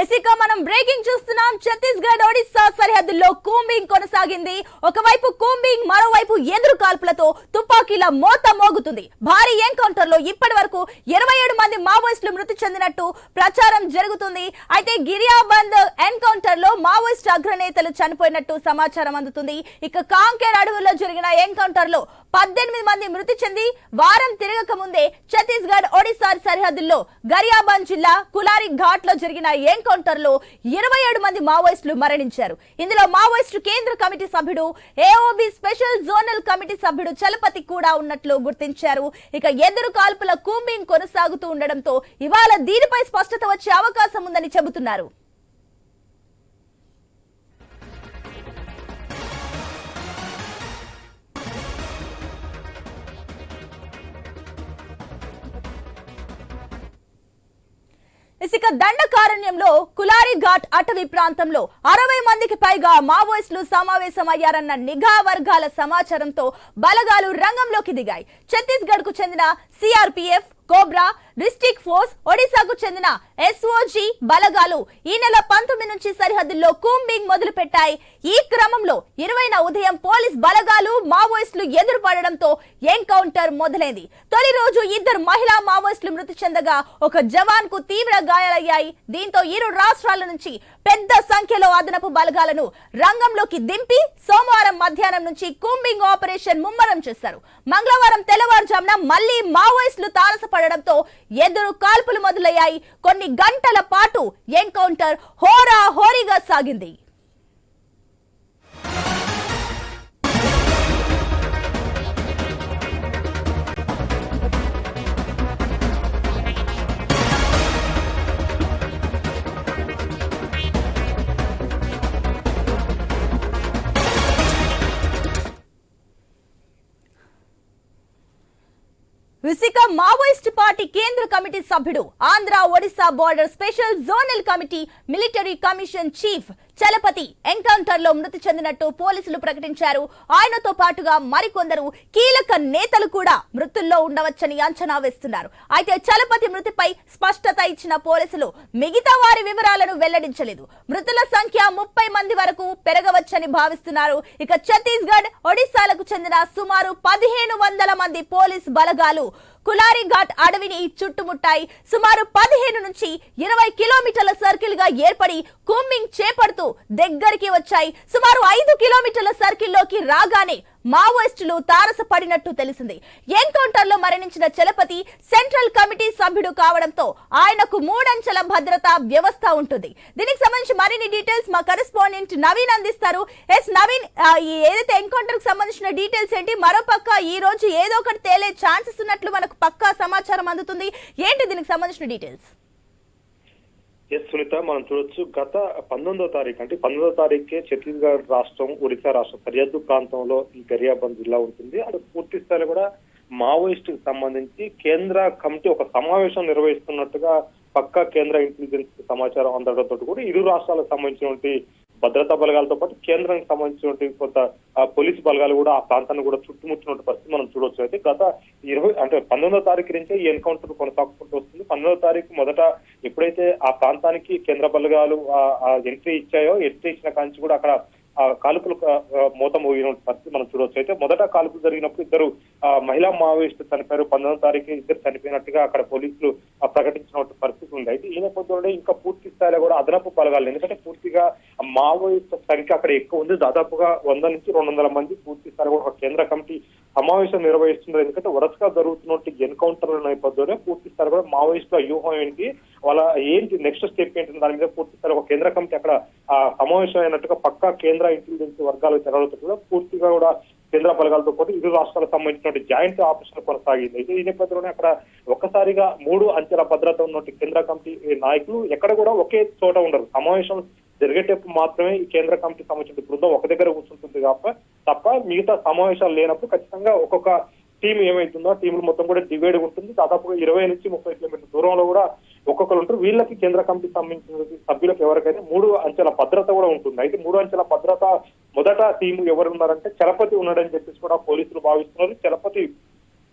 ఎసిక మనం బ్రేకింగ్ చూస్తున్నాం. ఛత్తీస్గఢ్ ఒడిశా సరిహద్దుల్లో కూంబింగ్ కొనసాగింది. ఒకవైపు కూంబింగ్ మరోవైపు ఎదురు కాల్పులతో తుపాకీల మోత మోగుతుంది. భారీ ఎన్కౌంటర్లో ఇప్పటి వరకు ఇరవై ఏడు మంది మావోయిస్టులు మృతి చెందినట్టు ప్రచారం జరుగుతుంది. అయితే గిరియాబంద్ ఎన్కౌంటర్లో మావోయిస్ట్ అగ్రనేతలు చనిపోయినట్టు సమాచారం అందుతుంది. ఇక కాంకేర్ అడవుల్లో జరిగిన ఎన్కౌంటర్లో పద్దెనిమిది మంది మృతి చెంది వారం తిరగక ముందే ఛత్తీస్గఢ్ ఒడిశా సరిహద్దుల్లో గరియాబాద్ జిల్లా కులారి ఘాట్లో జరిగిన ఎన్కౌంటర్లో ఇరవై ఏడు మంది మావోయిస్టులు మరణించారు. ఇందులో మావోయిస్టు కేంద్ర కమిటీ సభ్యుడు ఏఓబి స్పెషల్ జోనల్ కమిటీ సభ్యుడు చలపతి కూడా ఉన్నట్లు గుర్తించారు. ఇక ఎదురు కాల్పుల కూంబింగ్ కొనసాగుతూ ఉండడంతో ఇవాళ దీనిపై స్పష్టత వచ్చే అవకాశం ఉందని చెబుతున్నారు. ఇసుక దండకారణ్యంలో కులారి ఘాట్ అటవీ ప్రాంతంలో అరవై మందికి పైగా మావోయిస్టులు సమావేశమయ్యారన్న నిఘా వర్గాల సమాచారంతో బలగాలు రంగంలోకి దిగాయి. ఛత్తీస్గఢ్కు చెందిన సిఆర్పీఎఫ్ కోబ్రా డిస్టిక్ ఫోర్స్ ఒడిశాకు చెందిన ఎస్ఓజి బలగాలు ఈ నెల పంతొమ్మిది నుంచి సరిహద్దుల్లో కూంబింగ్ మొదలు పెట్టాయి ఈ క్రమంలో ఇరవైన ఉదయం పోలీస్ బలగాలు మావోయిస్టులు ఎదురుపడడంతో ఎన్కౌంటర్ మొదలైంది. తొలి రోజు ఇద్దరు మహిళా మావోయిస్టులు మృతి చెందగా ఒక జవాన్కు తీవ్ర గాయాలయ్యాయి. దీంతో ఇరు రాష్ట్రాల నుంచి పెద్ద సంఖ్యలో అదనపు బలగాలను రంగంలోకి దింపి సోమవారం మధ్యాహ్నం నుంచి కూంబింగ్ ఆపరేషన్ ముమ్మరం చేశారు. మంగళవారం తెల్లవారుజామున మళ్ళీ మావోయిస్టులు తారసపడడంతో ఎదురు కాల్పులు మొదలయ్యాయి. కొన్ని గంటల పాటు ఎన్కౌంటర్ హోరా హోరీగా సాగింది. విసిక మావోయిస్ట్ పార్టీ కేంద్ర కమిటీ సభ్యుడు Andhra Odisha border special zonal committee military commission chief Chalapathi ఎన్కౌంటర్లో మృతి చెందినట్టు పోలీసులు ప్రకటించారు. ఆయనతో పాటుగా మరికొందరు కీలక నేతలు కూడా మృతుల్లో ఉండవచ్చని అంచనా వేస్తున్నారు. అయితే చలపతి మృతిపై స్పష్టత ఇచ్చిన పోలీసులు మిగతా వారి వివరాలను వెల్లడించలేదు. మృతుల సంఖ్య ముప్పై మంది వరకు పెరగవచ్చని భావిస్తున్నారు. ఇక ఛత్తీస్గఢ్ ఒడిశాలకు చెందిన సుమారు పదిహేను వందల మంది పోలీస్ బలగాలు కులారి ఘాట్ అడవిని చుట్టుముట్టాయి. సుమారు పదిహేను నుంచి ఇరవై కిలోమీటర్ల సర్కిల్గా ఏర్పడి కూంబింగ్ చేపడుతూ దగ్గరికి వచ్చాయి. సుమారు ఐదు కిలోమీటర్ల సర్కిల్లోకి రాగానే మావోయిస్టులు తారసపడినట్టు తెలిసింది. ఎన్కౌంటర్లో మరణించిన చలపతి సెంట్రల్ కమిటీ సభ్యుడు కావడంతో ఆయనకు మూడంచెల భద్రతా వ్యవస్థ ఉంటుంది. దీనికి సంబంధించి మరిన్ని డీటెయిల్స్ మా కరెస్పాండెంట్ నవీన్ అందిస్తారు. ఎస్ నవీన్ ఏదైతే ఎన్కౌంటర్కు సంబంధించిన డీటెయిల్స్ ఏంటి? మరో పక్క ఈ రోజు ఏదో ఒకటి తేలే ఛాన్సెస్ ఉన్నట్లు మనకు పక్కా సమాచారం అందుతుంది. ఏంటి దీనికి సంబంధించిన డీటెయిల్స్? ఎస్ సునీత మనం చూడొచ్చు. గత పంతొమ్మిదో తారీఖు అంటే పంతొమ్మిదో తారీఖే ఛత్తీస్గఢ్ రాష్ట్రం ఒరిస్సా రాష్ట్రం సరిహద్దు ప్రాంతంలో ఈ గరియాబంద్ జిల్లా ఉంటుంది. అది పూర్తి స్థాయిలో కూడా మావోయిస్ట్కి సంబంధించి కేంద్ర కమిటీ ఒక సమావేశం నిర్వహిస్తున్నట్టుగా పక్కా కేంద్ర ఇంటెలిజెన్స్ సమాచారం అందడంతో కూడా ఇరు రాష్ట్రాలకు సంబంధించినటువంటి భద్రతా బలగాలతో పాటు కేంద్రానికి సంబంధించినటువంటి కొంత పోలీసు పోలీస్ బలగాలు కూడా ఆ ప్రాంతాన్ని కూడా చుట్టుముట్టినటువంటి పరిస్థితి మనం చూడొచ్చు. అయితే గత ఇరవై అంటే పంతొమ్మిదో తారీఖు నుంచే ఈ ఎన్కౌంటర్ కొనసాగుకుంటూ వస్తుంది. పంతొమ్మిదో తారీఖు మొదట ఎప్పుడైతే ఆ ప్రాంతానికి కేంద్ర బలగాలు ఎంట్రీ ఇచ్చాయో ఎంట్రీ ఇచ్చిన కాంచి కూడా అక్కడ ఆ కాల్పులు మూత మోగిన పరిస్థితి మనం చూడవచ్చు అయితే మొదట కాల్పులు జరిగినప్పుడు ఇద్దరు ఆ, మహిళా మావోయిస్టులు చనిపోయారు. పంతొమ్మిదో తారీఖు ఇద్దరు చనిపోయినట్టుగా అక్కడ పోలీసులు ప్రకటించిన పరిస్థితి ఉంది. అయితే ఈ నేపథ్యంలో ఇంకా పూర్తి స్థాయిలో కూడా అదనపు బలగాలు ఎందుకంటే పూర్తిగా మావోయిస్ట్ సంఖ్య అక్కడ ఎక్కువ ఉంది. దాదాపుగా వంద నుంచి రెండు వందల మంది పూర్తి స్థాయిలో కూడా ఒక కేంద్ర కమిటీ సమావేశం నిర్వహిస్తున్నారు ఎందుకంటే వరుసగా జరుగుతున్నటువంటి ఎన్కౌంటర్ల నేపథ్యంలో పూర్తి స్థాయిలో కూడా మావోయిస్టుల వ్యూహం ఏంటి వాళ్ళ ఏంటి నెక్స్ట్ స్టెప్ ఏంటి దాని మీద పూర్తి స్థాయిలో ఒక కేంద్ర కమిటీ అక్కడ సమావేశం అయినట్టుగా పక్కా కేంద్ర ఇంటెలిజెన్స్ వర్గాలు తెరవడంతో కూడా పూర్తిగా కూడా కేంద్ర బలగాలతో పాటు ఇరు రాష్ట్రాలకు సంబంధించినటువంటి జాయింట్ ఆపరేషన్ కొనసాగింది. అయితే ఈ నేపథ్యంలోనే అక్కడ ఒక్కసారిగా మూడు అంచెల భద్రత ఉన్నటువంటి కేంద్ర కమిటీ నాయకులు ఎక్కడ కూడా ఒకే చోట ఉండరు. సమావేశం జరిగేటప్పుడు మాత్రమే ఈ కేంద్ర కమిటీ సంబంధించిన బృందం ఒక దగ్గర కూర్చుంటుంది తప్ప తప్ప మిగతా సమావేశాలు లేనప్పుడు ఖచ్చితంగా ఒక్కొక్క టీం ఏమైతుందో టీములు టీంలు మొత్తం కూడా డివైడ్ ఉంటుంది. దాదాపుగా ఇరవై నుంచి ముప్పై కిలోమీటర్ల దూరంలో కూడా ఒక్కొక్కరు ఉంటారు. వీళ్ళకి కేంద్ర కమిటీ సంబంధించిన సభ్యులకు ఎవరికైతే మూడు అంచెల భద్రత కూడా ఉంటుంది. అయితే మూడు అంచెల భద్రత మొదట టీం ఎవరు ఉన్నారంటే చలపతి ఉన్నాడని చెప్పేసి కూడా పోలీసులు భావిస్తున్నారు. చలపతి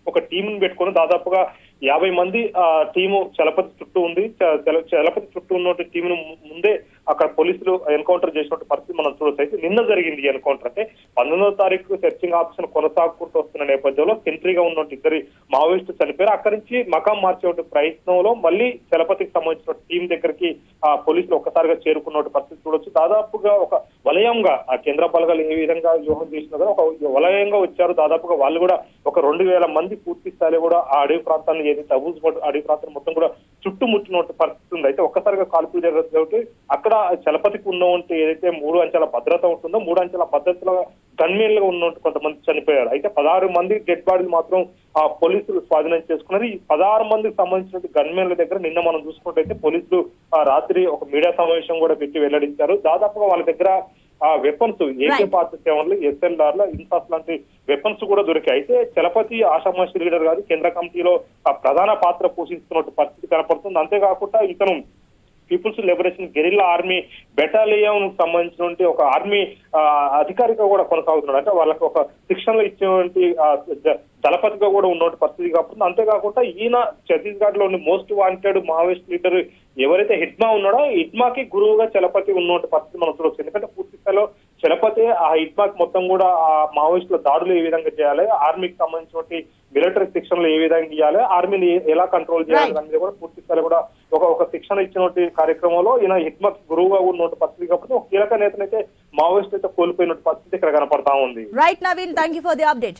ఒక టీంని పెట్టుకొని దాదాపుగా యాభై మంది ఆ టీము చలపతి చుట్టూ ఉంది. చల- చలపతి చుట్టూ ఉన్న టీమును ముందే అక్కడ పోలీసులు ఎన్కౌంటర్ చేసినట్టు పరిస్థితి మనం చూడొచ్చు నిన్న జరిగింది ఎన్కౌంటర్. అంటే పంతొమ్మిదవ తారీఖు సెర్చింగ్ ఆప్షన్ కొనసాగుకుంటూ వస్తున్న నేపథ్యంలో సెంట్రీగా ఉన్న ఇద్దరి మావోయిస్టు చనిపోయారు. అక్కడి నుంచి మకాం మార్చే ప్రయత్నంలో మళ్ళీ చలపతికి సంబంధించిన టీం దగ్గరికి ఆ పోలీసులు ఒక్కసారిగా చేరుకున్న పరిస్థితి చూడొచ్చు. దాదాపుగా ఒక వలయంగా ఆ కేంద్ర బలగాలు ఏ విధంగా వ్యూహం చేసినా కూడా ఒక వలయంగా వచ్చారు. దాదాపుగా వాళ్ళు కూడా ఒక రెండు వేల మంది పూర్తి స్థాయిలో కూడా ఆ అడవి ప్రాంతాన్ని ఏదైతే అబూజ్ అడవి ప్రాంతం మొత్తం కూడా చుట్టుముట్టిన పరిస్థితి ఉంది. అయితే ఒక్కసారిగా కాల్పులు జరుగుతుంది అక్కడ చలపతికి ఉన్నటువంటి ఏదైతే మూడు అంచెల భద్రత ఉంటుందో మూడు అంచెల భద్రతలో గన్మేన్లుగా ఉన్నట్టు కొంతమంది చనిపోయారు. అయితే పదహారు మంది డెడ్ బాడీలు మాత్రం ఆ పోలీసులు స్వాధీనం చేసుకున్నారు. ఈ పదహారు మందికి సంబంధించిన గన్మేన్ల దగ్గర నిన్న మనం చూసుకుంటే పోలీసులు రాత్రి ఒక మీడియా సమావేశం కూడా పెట్టి వెల్లడించారు. దాదాపుగా వాళ్ళ దగ్గర ఆ వెపన్స్ ఏకే. పార్టీ సెవెన్లు ఎస్ఎల్ఆర్ ల ఇన్సాస్ లాంటి వెపన్స్ కూడా దొరికాయి. అయితే చలపతి ఆషామాషి లీడర్ గారు కేంద్ర కమిటీలో ఆ ప్రధాన పాత్ర పోషిస్తున్నట్టు పరిస్థితి కనపడుతుంది. అంతేకాకుండా ఇతను people's liberation guerrilla army battalion సంబంధించినటువంటి ఒక ఆర్మీ అధికారిగా కూడా కొనసాగుతున్నాడు. అంటే వాళ్ళకి ఒక శిక్షణలు జ- దళపతిగా కూడా ఉన్నటువంటి పరిస్థితి కాబట్టి అంతేకాకుండా ఈయన ఛత్తీస్గఢ్లోని మోస్ట్ వాంటెడ్ మావోయిస్ట్ లీడర్ ఎవరైతే హిడ్మా ఉన్నాడో హిడ్మాకి గురువుగా చలపతి ఉన్నటువంటి పరిస్థితి మనం చూడవచ్చు ఎందుకంటే పూర్తి స్థాయిలో చలపతి ఆ హిడ్మాకి మొత్తం కూడా ఆ మావోయిస్టుల దాడులు ఏ విధంగా చేయాలి ఆర్మీకి సంబంధించినటువంటి మిలిటరీ శిక్షణలు ఏ విధంగా ఇవ్వాలి ఆర్మీని ఎలా కంట్రోల్ చేయాలి. అనేది కూడా పూర్తి స్థాయిలో కూడా ఒక ఒక శిక్షణ ఇచ్చినటువంటి కార్యక్రమంలో ఈయన హిట్మత్ గురువుగా ఉన్నటువంటి పరిస్థితి కాబట్టి ఒక కీలక నేతనైతే మావోయిస్ట్ అయితే కోల్పోయినటువంటి పరిస్థితి ఇక్కడ కనపడతా ఉంది. Right Naveen thank you for the update